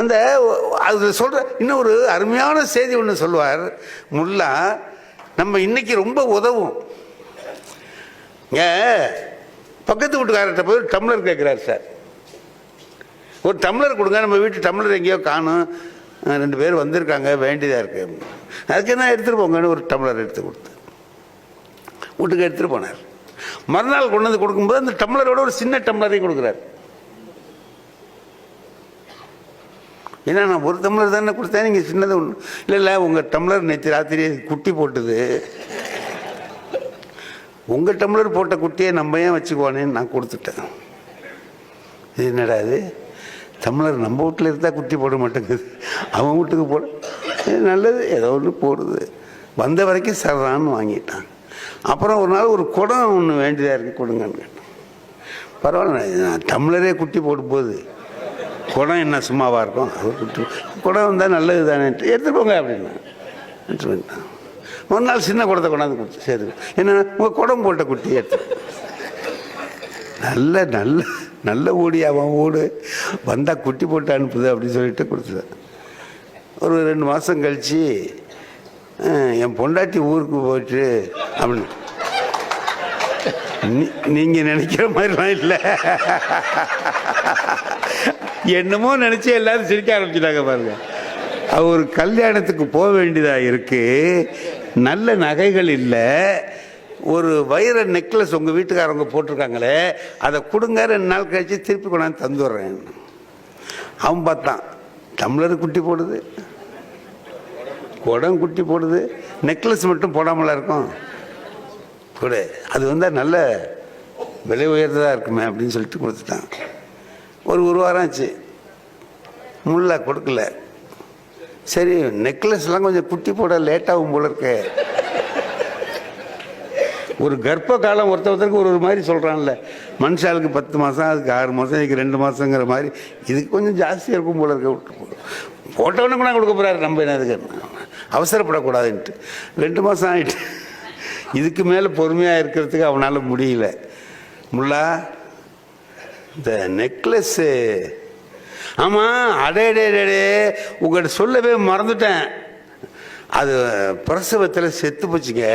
அந்த அதில் சொல்கிற இன்னும் ஒரு அருமையான செய்தி ஒன்று சொல்லுவார். முல்லா நம்ம இன்னைக்கு ரொம்ப உதவும். ஏ பக்கத்து வீட்டுக்காரர்கிட்ட போய் டம்ளர் கேட்குறாரு சார். ஒரு டம்ளர் கொடுங்க நம்ம வீட்டு டம்ளர் எங்கேயோ காணும். ரெண்டு பேர் வந்திருக்காங்க வேண்டியதாக இருக்கு. அதுக்கு என்ன எடுத்துகிட்டு போங்கன்னு ஒரு டம்ளர் எடுத்து கொடுத்து வீட்டுக்கு எடுத்துகிட்டு போனார். மறுநாள் கொண்டு வந்து கொடுக்கும்போது அந்த டம்ளரோட ஒரு சின்ன டம்ளரையும் கொடுக்குறாரு. ஏன்னா நான் ஒரு டம்ளர் தானே கொடுத்தேன் நீங்கள் சின்னது ஒன்று இல்லை இல்லை உங்கள் டம்ளர் நேற்று ராத்திரி குட்டி போட்டுது. உங்கள் டம்ளர் போட்ட குட்டியை நம்ம ஏன் வச்சுக்குவானேன்னு நான் கொடுத்துட்டேன். இது என்னடா இது? டம்ளர் நம்ம வீட்டில் இருந்தால் குட்டி போட மாட்டேங்குது. அவன் வீட்டுக்கு போட. நல்லது ஏதோ ஒன்று போடுது. வந்த வரைக்கும் சர்றான்னு வாங்கிட்டான். அப்புறம் ஒரு நாள் ஒரு குடம் ஒன்று வேண்டியதாக இருக்குது கொடுங்கன்னு கேட்டேன். பரவாயில்ல நான் டம்ளரே குட்டி போடும் போது குடம் என்ன சும்மாவாக இருக்கும்? அது குட்டி குடம் வந்தால் நல்லது தானே. எடுத்துகிட்டு போங்க அப்படின்னா. எடுத்துட்டு ஒரு நாள் சின்ன குடத்தை கொண்டாந்து கொடுத்து சரி என்ன உங்கள் குடம் போட்ட குட்டி எடுத்து. நல்ல நல்ல நல்ல ஓடி அவன் ஓடு. வந்தால் குட்டி போட்டு அனுப்புது அப்படின்னு சொல்லிட்டு கொடுத்துட்டேன் ஒரு ரெண்டு மாதம் கழித்து என் பொண்டாட்டி ஊருக்கு போயிட்டு அப்படின்னு. நீ- நினைக்கிற மாதிரிலாம் இல்லை. என்னமோ நினச்சி எல்லாரும் சிரிக்க ஆரம்பிச்சிட்டாங்க பாருங்க. அவர் கல்யாணத்துக்கு போக வேண்டியதாக இருக்குது நல்ல நகைகள் இல்லை. ஒரு வைர நெக்லஸ் உங்கள் வீட்டுக்காரவங்க போட்டிருக்காங்களே அதை கொடுங்க ரெண்டு நாள் கழிச்சு திருப்பி கொண்டாந்து தந்துடுறேன். அவன் பார்த்தான் டம்ளர் குட்டி போடுது. குடம் குட்டி போடுது. நெக்லஸ் மட்டும் போடாமலாம் இருக்கும். கூட. அது வந்து நல்ல விலை உயர்ந்ததாக இருக்குமே அப்படின்னு சொல்லிட்டு கொடுத்துட்டான். ஒரு ஒரு வாரம் ஆச்சு. முல்லை கொடுக்கல. சரி நெக்லஸ்லாம் கொஞ்சம் குட்டி போட லேட்டாகும் போல இருக்கே. ஒரு கர்ப்ப காலம் ஒருத்த ஒருத்தருக்கு ஒரு ஒரு மாதிரி சொல்கிறான்ல மனுஷாளுக்கு பத்து மாதம் அதுக்கு ஆறு மாதம் இதுக்கு ரெண்டு மாதங்கிற மாதிரி. இதுக்கு கொஞ்சம் ஜாஸ்தியாக இருக்கும் போல இருக்க. விட்டு போ. போட்டவனுக்கு கூட கொடுக்க போகிறாரு நம்ம என்னதுக்கு அவசரப்படக்கூடாதுன்ட்டு. ரெண்டு மாதம் ஆகிட்டு இதுக்கு மேலே பொறுமையாக இருக்கிறதுக்கு அவனால் முடியல. முல்லா இந்த நெக்லஸ்ஸு ஆமாம் அடே அடே உங்கள்கிட்ட சொல்லவே மறந்துட்டேன். அது பிரசவத்தில் செத்து போச்சுங்க.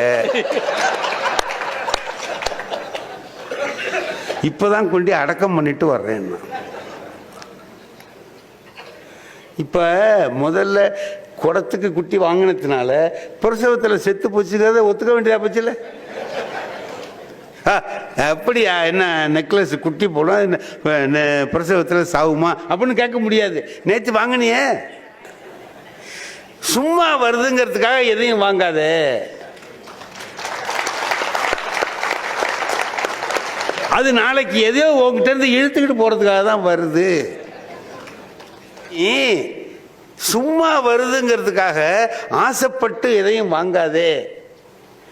இப்போதான் கொண்டு அடக்கம் பண்ணிட்டு வர்றேன் நான். இப்போ முதல்ல குடத்துக்கு குட்டி வாங்கினதுனால பிரசவத்தில் செத்து போச்சுக்கிறத ஒத்துக்க வேண்டியதா போச்சுல ஆ, அப்படியா? என்ன நெக்லஸ் குட்டி போடும் என்ன, நெ- பிரசவத்தில் சாகுமா அப்படின்னு கேட்க முடியாது. நேற்று வாங்கினியே. சும்மா வருதுங்கிறதுக்காக எதையும் வாங்காதே. அது நாளைக்கு எதையோ உங்ககிட்ட இருந்து இழுத்துக்கிட்டு போகிறதுக்காக தான் வருது. சும்மா வருதுங்கிறதுக்காக ஆசைப்பட்டு எதையும் வாங்காதே.